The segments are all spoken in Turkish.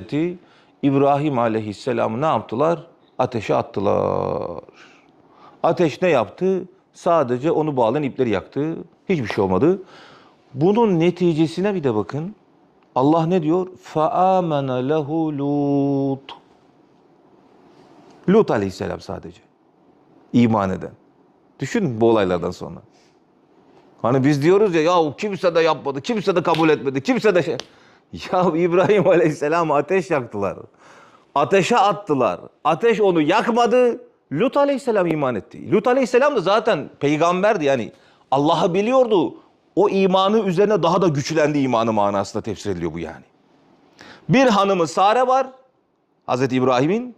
Hazreti İbrahim aleyhisselamı ne yaptılar? Ateşe attılar. Ateş ne yaptı? Sadece onu bağlayan ipleri yaktı. Hiçbir şey olmadı. Bunun neticesine bir de bakın. Allah ne diyor? فَآمَنَ لَهُ Lut. Lut aleyhisselam sadece. İman eden. Düşünün bu olaylardan sonra. Hani biz diyoruz ya ya kimse de yapmadı, kimse de kabul etmedi, kimse de şey. Ya İbrahim Aleyhisselam ateş yaktılar. Ateşe attılar. Ateş onu yakmadı. Lut Aleyhisselam iman etti. Lut Aleyhisselam da zaten peygamberdi yani. Allah'ı biliyordu. O imanı üzerine daha da güçlendi imanı manasında tefsir ediliyor bu yani. Bir hanımı Sare var. Hazreti İbrahim'in.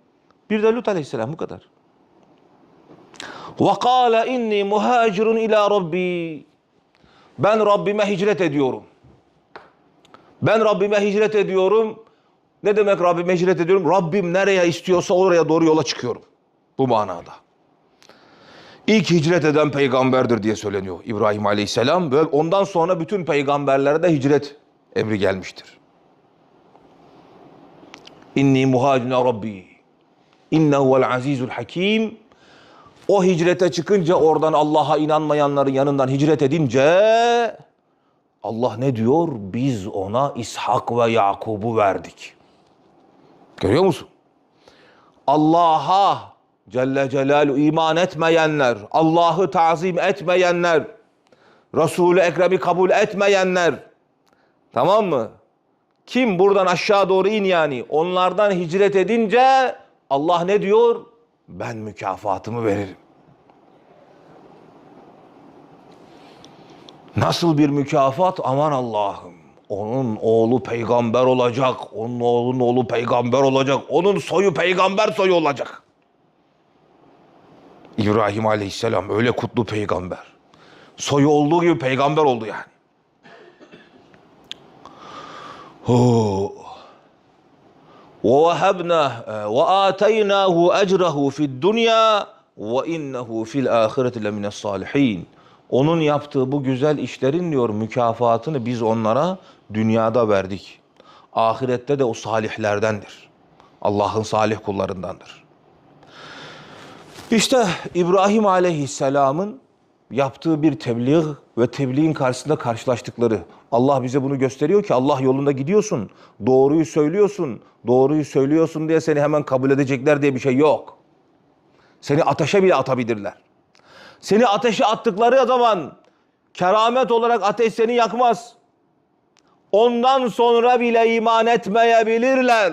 Bir de Lut Aleyhisselam bu kadar. وَقَالَ inni muhacirun ila Rabbi. Ben Rabbime hicret ediyorum. Ben Rabbime hicret ediyorum. Ne demek Rabbime hicret ediyorum? Rabbim nereye istiyorsa oraya doğru yola çıkıyorum. Bu manada. İlk hicret eden peygamberdir diye söyleniyor İbrahim Aleyhisselam. Ve ondan sonra bütün peygamberlere de hicret emri gelmiştir. İnni muhacirun ila Rabbi. İnnehu vel azizul hakim. O hicrete çıkınca oradan Allah'a inanmayanların yanından hicret edince Allah ne diyor? Biz ona İshak ve Yakub'u verdik. Görüyor musun? Allah'a Celle Celaluhu iman etmeyenler, Allah'ı tazim etmeyenler, Resul-i Ekrem'i kabul etmeyenler, tamam mı? Kim buradan aşağı doğru in yani, onlardan hicret edince Allah ne diyor? Ben mükafatımı veririm. Nasıl bir mükafat? Aman Allah'ım. Onun oğlu peygamber olacak. Onun oğlunun oğlu peygamber olacak. Onun soyu peygamber soyu olacak. İbrahim Aleyhisselam öyle kutlu peygamber. Soyu olduğu gibi peygamber oldu yani. Hu. وَوَهَبْنَا وَآتَيْنَاهُ أَجْرَهُ فِي الدُّنْيَا وَإِنَّهُ فِي الْآخِرَةِ لَمِنَ الصَّالِحِينَ onun yaptığı bu güzel işlerin diyor mükafatını biz onlara dünyada verdik. Ahirette de o salihlerdendir. Allah'ın salih kullarındandır. İşte İbrahim Aleyhisselam'ın yaptığı bir tebliğ ve tebliğin karşısında karşılaştıkları. Allah bize bunu gösteriyor ki Allah yolunda gidiyorsun. Doğruyu söylüyorsun. Doğruyu söylüyorsun diye seni hemen kabul edecekler diye bir şey yok. Seni ateşe bile atabilirler. Seni ateşe attıkları zaman keramet olarak ateş seni yakmaz. Ondan sonra bile iman etmeyebilirler.